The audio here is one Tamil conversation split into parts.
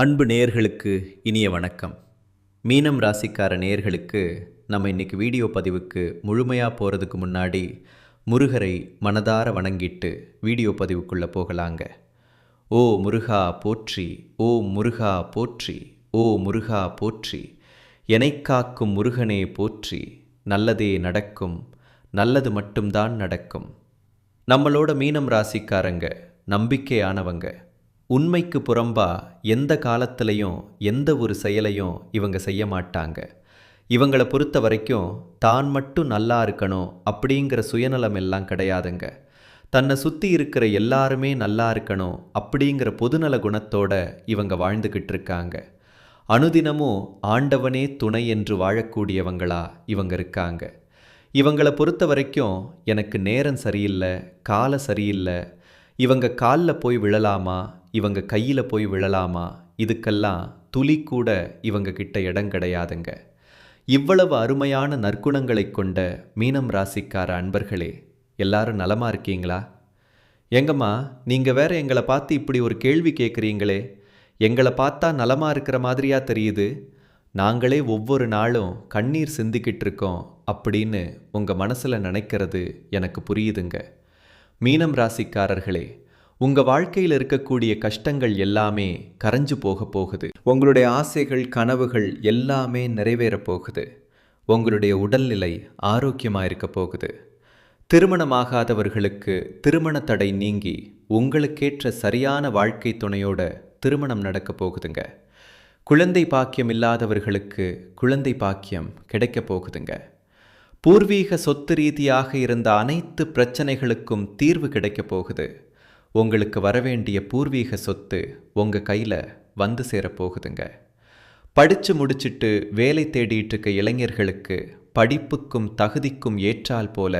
அன்பு நேயர்களுக்கு இனிய வணக்கம். மீனம் ராசிக்கார நேயர்களுக்கு நம்ம இன்னைக்கு வீடியோ பதிவுக்கு முழுமையாக போகிறதுக்கு முன்னாடி முருகரை மனதார வணங்கிட்டு வீடியோ பதிவுக்குள்ளே போகலாங்க. ஓ முருகா போற்றி ஓ முருகா போற்றி ஓ முருகா போற்றி எனை காக்கும் முருகனே போற்றி நல்லதே நடக்கும் நல்லது மட்டும்தான் நடக்கும். நம்மளோட மீனம் ராசிக்காரங்க நம்பிக்கையானவங்க உண்மைக்கு புறம்பா எந்த காலத்திலையும் எந்த ஒரு செயலையும் இவங்க செய்ய மாட்டாங்க. இவங்களை பொறுத்த வரைக்கும் தான் மட்டும் நல்லா இருக்கணும் அப்படிங்கிற சுயநலம் எல்லாம் கிடையாதுங்க. தன்னை சுற்றி இருக்கிற எல்லாருமே நல்லா இருக்கணும் அப்படிங்கிற பொதுநல குணத்தோட இவங்க வாழ்ந்துக்கிட்டு இருக்காங்க. அனுதினமும் ஆண்டவனே துணை என்று வாழக்கூடியவங்களா இவங்க இருக்காங்க. இவங்களை பொறுத்த வரைக்கும் எனக்கு நேரம் சரியில்லை காலம் சரியில்லை. இவங்க காலில் போய் விழலாமா? இவங்க கையில் போய் விழலாமா? இதுக்கெல்லாம் துளி கூட இவங்க கிட்ட இடம் கிடையாதுங்க. இவ்வளவு அருமையான நற்குணங்களை கொண்ட மீனம் ராசிக்கார அன்பர்களே எல்லாரும் நலமாக இருக்கீங்களா? எங்கம்மா நீங்கள் வேற எங்களை பார்த்து இப்படி ஒரு கேள்வி கேட்குறீங்களே எங்களை பார்த்தா நலமாக இருக்கிற மாதிரியா தெரியுது. நாங்களே ஒவ்வொரு நாளும் கண்ணீர் சிந்திக்கிட்டு இருக்கோம் அப்படின்னு உங்கள் மனசில் நினைக்கிறது எனக்கு புரியுதுங்க. மீனம் ராசிக்காரர்களே உங்கள் வாழ்க்கையில் இருக்கக்கூடிய கஷ்டங்கள் எல்லாமே கரைஞ்சு போக போகுது. உங்களுடைய ஆசைகள் கனவுகள் எல்லாமே நிறைவேறப் போகுது. உங்களுடைய உடல்நிலை ஆரோக்கியமாக இருக்க போகுது. திருமணமாகாதவர்களுக்கு திருமண தடை நீங்கி உங்களுக்கேற்ற சரியான வாழ்க்கை துணையோட திருமணம் நடக்க போகுதுங்க. குழந்தை பாக்கியம் இல்லாதவர்களுக்கு குழந்தை பாக்கியம் கிடைக்க போகுதுங்க. பூர்வீக சொத்து ரீதியாக இருந்த அனைத்து பிரச்சனைகளுக்கும் தீர்வு கிடைக்க போகுது. உங்களுக்கு வரவேண்டிய பூர்வீக சொத்து உங்கள் கையில் வந்து சேரப்போகுதுங்க. படித்து முடிச்சிட்டு வேலை தேடிட்டு இருக்க இளைஞர்களுக்கு படிப்புக்கும் தகுதிக்கும் ஏற்றால் போல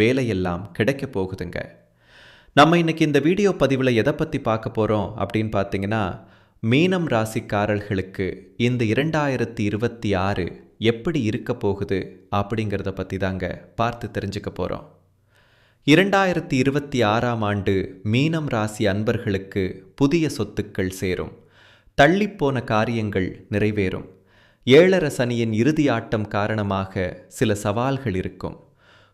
வேலையெல்லாம் கிடைக்க போகுதுங்க. நம்ம இன்னைக்கு இந்த வீடியோ பதிவில் எதை பற்றி பார்க்க போகிறோம் அப்படின்னு பார்த்தீங்கன்னா மீனம் ராசிக்காரர்களுக்கு இந்த இரண்டாயிரத்தி இருபத்தி ஆறு எப்படி இருக்க போகுது அப்படிங்கிறத பற்றி தாங்க பார்த்து தெரிஞ்சுக்க போகிறோம் இரண்டாயிரத்தி இருபத்தி ஆறாம் ஆண்டு மீனம் ராசி அன்பர்களுக்கு புதிய சொத்துக்கள் சேரும். தள்ளிப்போன காரியங்கள் நிறைவேறும். ஏழர சனியின் இறுதி ஆட்டம் காரணமாக சில சவால்கள் இருக்கும்.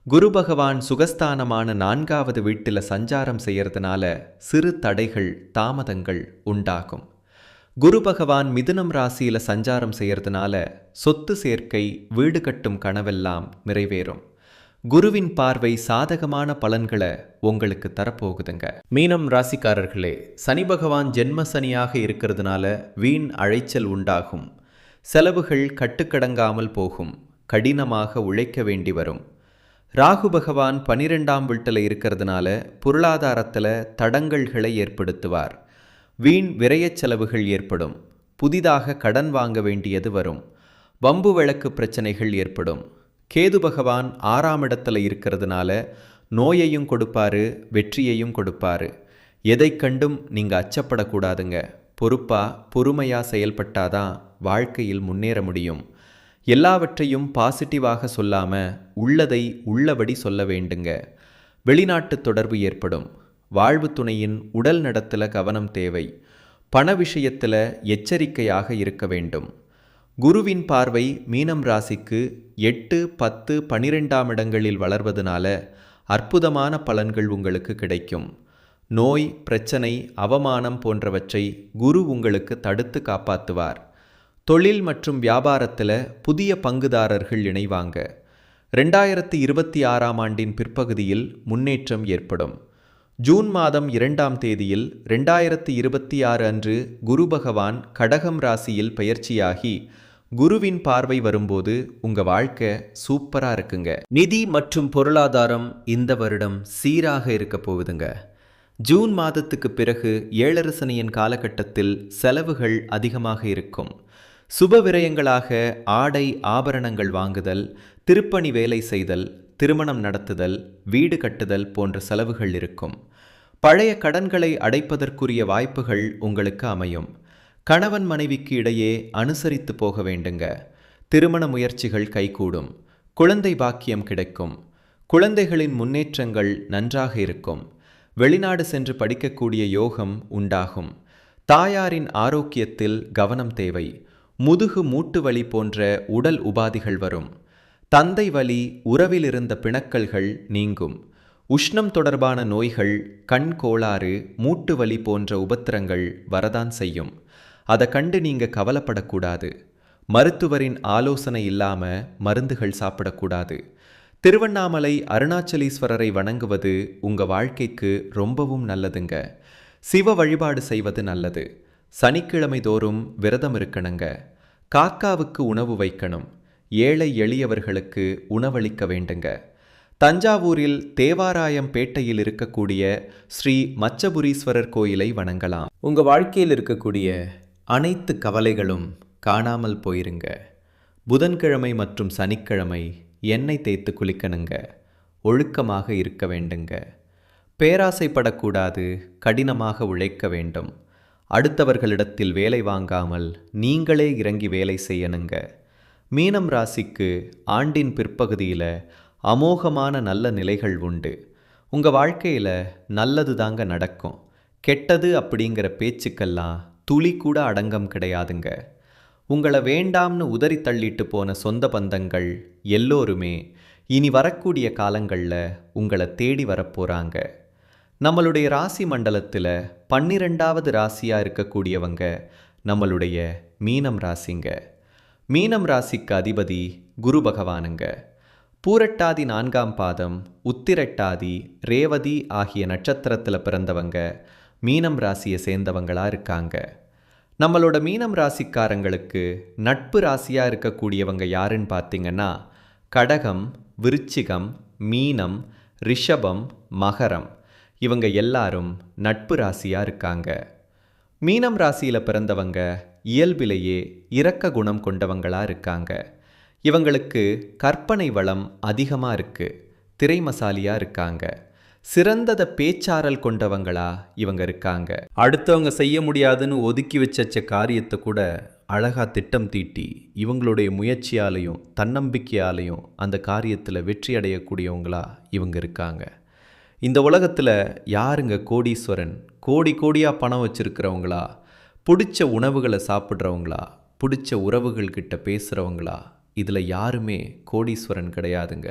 குரு பகவான் சுகஸ்தானமான நான்காவது வீட்டில் சஞ்சாரம் செய்யறதுனால சிறு தடைகள் தாமதங்கள் உண்டாகும். குரு பகவான் மிதுனம் ராசியில் சஞ்சாரம் செய்யறதுனால சொத்து சேர்க்கை வீடு கட்டும் கனவெல்லாம் நிறைவேறும். குருவின் பார்வை சாதகமான பலன்களை உங்களுக்கு தரப்போகுதுங்க. மீனம் ராசிக்காரர்களே சனி பகவான் ஜென்ம சனியாக இருக்கிறதுனால வீண் அழைச்சல் உண்டாகும். செலவுகள் கட்டுக்கடங்காமல் போகும். கடினமாக உழைக்க வேண்டி வரும். ராகு பகவான் பனிரெண்டாம் வீட்டில் இருக்கிறதுனால பொருளாதாரத்தில் தடங்கல்களை ஏற்படுத்துவார். வீண் விரயச் செலவுகள் ஏற்படும். புதிதாக கடன் வாங்க வேண்டியது வரும். வம்பு வழக்கு பிரச்சனைகள் ஏற்படும். கேது பகவான் ஆறாம் இடத்துல இருக்கிறதுனால நோயையும் கொடுப்பாரு வெற்றியையும் கொடுப்பாரு. எதை கண்டும் நீங்கள் அச்சப்படக்கூடாதுங்க. பொறுப்பாக பொறுமையாக செயல்பட்டாதான் வாழ்க்கையில் முன்னேற முடியும். எல்லாவற்றையும் பாசிட்டிவாக சொல்லாம உள்ளதை உள்ளபடி சொல்ல வேண்டுங்க. வெளிநாட்டு தொடர்பு ஏற்படும். வாழ்வு துணையின் உடல் நடத்துல கவனம் தேவை. பண விஷயத்தில் எச்சரிக்கையாக இருக்க வேண்டும். குருவின் பார்வை மீனம் ராசிக்கு எட்டு பத்து பனிரெண்டாம் இடங்களில் வளர்வதனால அற்புதமான பலன்கள் உங்களுக்கு கிடைக்கும். நோய் பிரச்சனை அவமானம் போன்றவற்றை குரு உங்களுக்கு தடுத்து காப்பாற்றுவார் தொழில் மற்றும் வியாபாரத்தில் புதிய பங்குதாரர்கள் இணைவாங்க. ரெண்டாயிரத்தி இருபத்தி ஆறாம் ஆண்டின் பிற்பகுதியில் முன்னேற்றம் ஏற்படும். ஜூன் மாதம் இரண்டாம் தேதியில் ரெண்டாயிரத்தி இருபத்தி ஆறு அன்று குரு பகவான் கடகம் ராசியில் பயிற்சியாகி குருவின் பார்வை வரும்போது உங்க வாழ்க்கை சூப்பரா இருக்குங்க. நிதி மற்றும் பொருளாதாரம் இந்த வருடம் சீராக இருக்க போகுதுங்க. ஜூன் மாதத்துக்கு பிறகு ஏழரசனையின் காலகட்டத்தில் செலவுகள் அதிகமாக இருக்கும். சுப விரயங்களாக ஆடை ஆபரணங்கள் வாங்குதல் திருப்பணி வேலை செய்தல் திருமணம் நடத்துதல் வீடு கட்டுதல் போன்ற செலவுகள் இருக்கும். பழைய கடன்களை அடைப்பதற்குரிய வாய்ப்புகள் உங்களுக்கு அமையும். கணவன் மனைவிக்கு இடையே அனுசரித்து போக வேண்டுங்க. திருமண முயற்சிகள் கைகூடும். குழந்தை பாக்கியம் கிடைக்கும். குழந்தைகளின் முன்னேற்றங்கள் நன்றாக இருக்கும். வெளிநாடு சென்று படிக்கக்கூடிய யோகம் உண்டாகும். தாயாரின் ஆரோக்கியத்தில் கவனம் தேவை. முதுகு மூட்டு வலி போன்ற உடல் உபாதிகள் வரும். தந்தை வலி உறவிலிருந்த பிணக்கல்கள் நீங்கும். உஷ்ணம் தொடர்பான நோய்கள் கண் கோளாறு மூட்டு வலி போன்ற உபத்திரங்கள் வரதான் செய்யும். அதை கண்டு நீங்கள் கவலைப்படக்கூடாது. மருத்துவரின் ஆலோசனை இல்லாமல் மருந்துகள் சாப்பிடக்கூடாது. திருவண்ணாமலை அருணாச்சலீஸ்வரரை வணங்குவது உங்கள் வாழ்க்கைக்கு ரொம்பவும் நல்லதுங்க. சிவ வழிபாடு செய்வது நல்லது. சனிக்கிழமை தோறும் விரதம் இருக்கணுங்க. காக்காவுக்கு உணவு வைக்கணும். ஏழை எளியவர்களுக்கு உணவளிக்க வேண்டுங்க. தஞ்சாவூரில் தேவாராயம் பேட்டையில் இருக்கக்கூடிய ஸ்ரீ மச்சபுரீஸ்வரர் கோயிலை வணங்கலாம். உங்கள் வாழ்க்கையில் இருக்கக்கூடிய அனைத்து கவலைகளும் காணாமல் போயிருங்க. புதன்கிழமை மற்றும் சனிக்கிழமை எண்ணெய் தேய்த்து குளிக்கணுங்க. ஒழுக்கமாக இருக்க வேண்டுங்க. பேராசைப்படக்கூடாது கடினமாக உழைக்க வேண்டும். அடுத்தவர்களிடத்தில் வேலை வாங்காமல் நீங்களே இறங்கி வேலை செய்யணுங்க. மீனம் ராசிக்கு ஆண்டின் பிற்பகுதியில் அமோகமான நல்ல நிலைகள் உண்டு. உங்கள் வாழ்க்கையில் நல்லது தாங்க நடக்கும். கெட்டது அப்படிங்கிற பேச்சுக்கெல்லாம் துளி கூட அடங்கம் கிடையாதுங்க. உங்களை வேண்டாம்னு உதறி தள்ளிட்டு போன சொந்த பந்தங்கள் எல்லோருமே இனி வரக்கூடிய காலங்களில் உங்களை தேடி வரப்போகிறாங்க நம்மளுடைய ராசி மண்டலத்தில் பன்னிரெண்டாவது ராசியாக இருக்கக்கூடியவங்க நம்மளுடைய மீனம் ராசிங்க. மீனம் ராசிக்கு அதிபதி குரு பகவானுங்க. பூரட்டாதி நான்காம் பாதம் உத்திரட்டாதி ரேவதி ஆகிய நட்சத்திரத்தில் பிறந்தவங்க. மீனம் ராசியை சேர்ந்தவங்களாக இருக்காங்க. நம்மளோட மீனம் ராசிக்காரங்களுக்கு நட்பு ராசியாக இருக்கக்கூடியவங்க யாருன்னு பார்த்தீங்கன்னா கடகம் விருச்சிகம் மீனம் ரிஷபம் மகரம். இவங்க எல்லாரும் நட்பு ராசியாக இருக்காங்க. மீனம் ராசியில் பிறந்தவங்க இயல்பிலேயே இரக்க குணம் கொண்டவங்களாக இருக்காங்க. இவங்களுக்கு கற்பனை வளம் அதிகமாக இருக்குது திரைமசாலியாக இருக்காங்க. சிறந்தத பேச்சாரல் கொண்டவங்களா இவங்க இருக்காங்க. அடுத்தவங்க செய்ய முடியாதுன்னு ஒதுக்கி வச்ச காரியத்தை கூட அழகா திட்டம் தீட்டி இவங்களுடைய முயற்சியாலையும் தன்னம்பிக்கையாலையும் அந்த காரியத்தில் வெற்றி அடையக்கூடியவங்களா இவங்க இருக்காங்க. இந்த உலகத்தில் யாருங்க கோடீஸ்வரன்? கோடி கோடியாக பணம் வச்சுருக்கிறவங்களா? பிடிச்ச உணவுகளை சாப்பிட்றவங்களா? பிடிச்ச உறவுகள்கிட்ட பேசுகிறவங்களா இதில் யாருமே கோடீஸ்வரன் கிடையாதுங்க.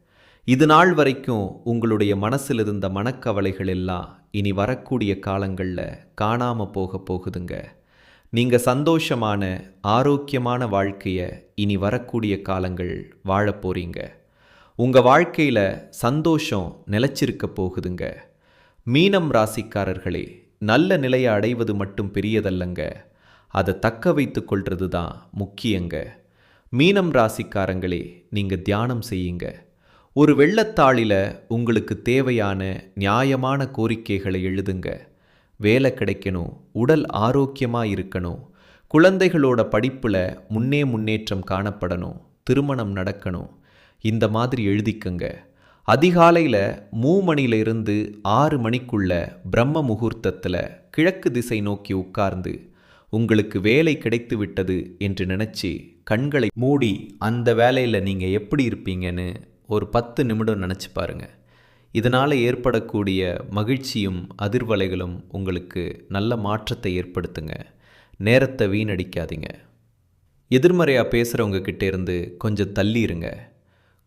இது நாள் வரைக்கும் உங்களுடைய மனசில் இருந்த மனக்கவலைகள் எல்லாம் இனி வரக்கூடிய காலங்களில் காணாமல் போக போகுதுங்க. நீங்கள் சந்தோஷமான ஆரோக்கியமான வாழ்க்கையை இனி வரக்கூடிய காலங்கள் வாழ போகிறீங்க உங்கள் வாழ்க்கையில் சந்தோஷம் நிலச்சிருக்க போகுதுங்க. மீனம் ராசிக்காரர்களே நல்ல நிலையை அடைவது மட்டும் பெரியதல்லங்க. அதை தக்க வைத்து கொள்வது தான் முக்கியங்க. மீனம் ராசிக்காரங்களே நீங்கள் தியானம் செய்யுங்க. ஒரு வெள்ளத்தாளில் உங்களுக்கு தேவையான நியாயமான கோரிக்கைகளை எழுதுங்க. வேலை கிடைக்கணும் உடல் ஆரோக்கியமாக இருக்கணும் குழந்தைகளோட படிப்பில் முன்னே முன்னேற்றம் காணப்படணும் திருமணம் நடக்கணும். இந்த மாதிரி எழுதிக்கங்க. அதிகாலையில் மூ மணியிலிருந்து ஆறு மணிக்குள்ள பிரம்ம முகூர்த்தத்தில் கிழக்கு திசை நோக்கி உட்கார்ந்து உங்களுக்கு வேலை கிடைத்து விட்டது என்று நினச்சி கண்களை மூடி அந்த வேலையில் நீங்கள் எப்படி இருப்பீங்கன்னு ஒரு பத்து நிமிடம் நினச்சி பாருங்கள் இதனால் ஏற்படக்கூடிய மகிழ்ச்சியும் அதிர்வலைகளும் உங்களுக்கு நல்ல மாற்றத்தை ஏற்படுத்துங்க. நேரத்தை வீணடிக்காதீங்க. எதிர்மறையாக பேசுகிறவங்க இருந்து கொஞ்சம் தள்ளி இருங்க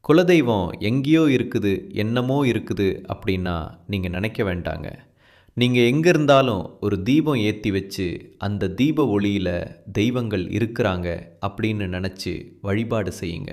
குலதெய்வம் எங்கேயோ இருக்குது என்னமோ இருக்குது அப்படின்னா நீங்கள் நினைக்க வேண்டாங்க. நீங்கள் எங்கே இருந்தாலும் ஒரு தீபம் ஏற்றி வச்சு அந்த தீப ஒளியில் தெய்வங்கள் இருக்கிறாங்க அப்படின்னு நினச்சி வழிபாடு செய்யுங்க.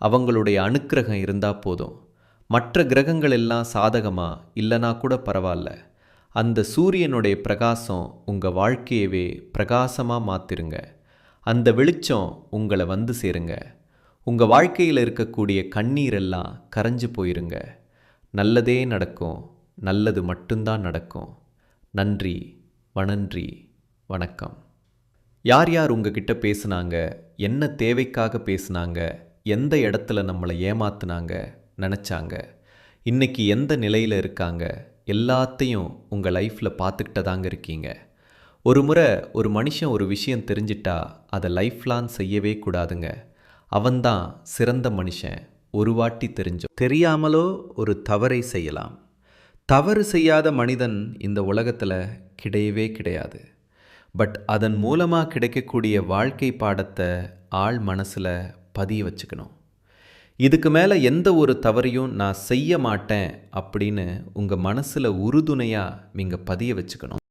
அவங்களுடைய அனுக்கிரகம் இருந்தால் போதும். மற்ற கிரகங்கள் எல்லாம் சாதகமாக இல்லைனா கூட பரவாயில்ல அந்த சூரியனுடைய பிரகாசம் உங்கள் வாழ்க்கையவே பிரகாசமாக மாற்றிருங்க அந்த வெளிச்சம் உங்களை வந்து சேருங்க. உங்கள் வாழ்க்கையில் இருக்கக்கூடிய கண்ணீர் எல்லாம் கரைஞ்சு போயிருங்க. நல்லதே நடக்கும். நல்லது மட்டும்தான் நடக்கும். நன்றி வணன்றி வணக்கம். யார் யார் உங்ககிட்ட பேசுனாங்க? என்ன தேவைக்காக பேசுனாங்க? எந்த இடத்துல நம்மளை ஏமாத்துனாங்க நினச்சாங்க இன்னைக்கு எந்த நிலையில் இருக்காங்க எல்லாத்தையும் உங்கள் லைஃப்பில் பார்த்துக்கிட்ட தாங்க இருக்கீங்க. ஒரு முறை ஒரு மனுஷன் ஒரு விஷயம் தெரிஞ்சிட்டா அதை லைஃப்லான் செய்யவே கூடாதுங்க. அவன்தான் சிறந்த மனுஷன் ஒரு வாட்டி தெரிஞ்சோம். தெரியாமலோ ஒரு தவறை செய்யலாம். தவறு செய்யாத மனிதன் இந்த உலகத்தில் கிடையவே கிடையாது. பட் அதன் மூலமாக கிடைக்கக்கூடிய வாழ்க்கை பாடத்தை ஆள் மனசில் பதிய வச்சுக்கணும். இதுக்கு மேலே எந்த ஒரு தவறையும் நான் செய்ய மாட்டேன் அப்படின்னு உங்கள் மனசில் உறுதுணையாக நீங்கள் பதிய வச்சுக்கணும்.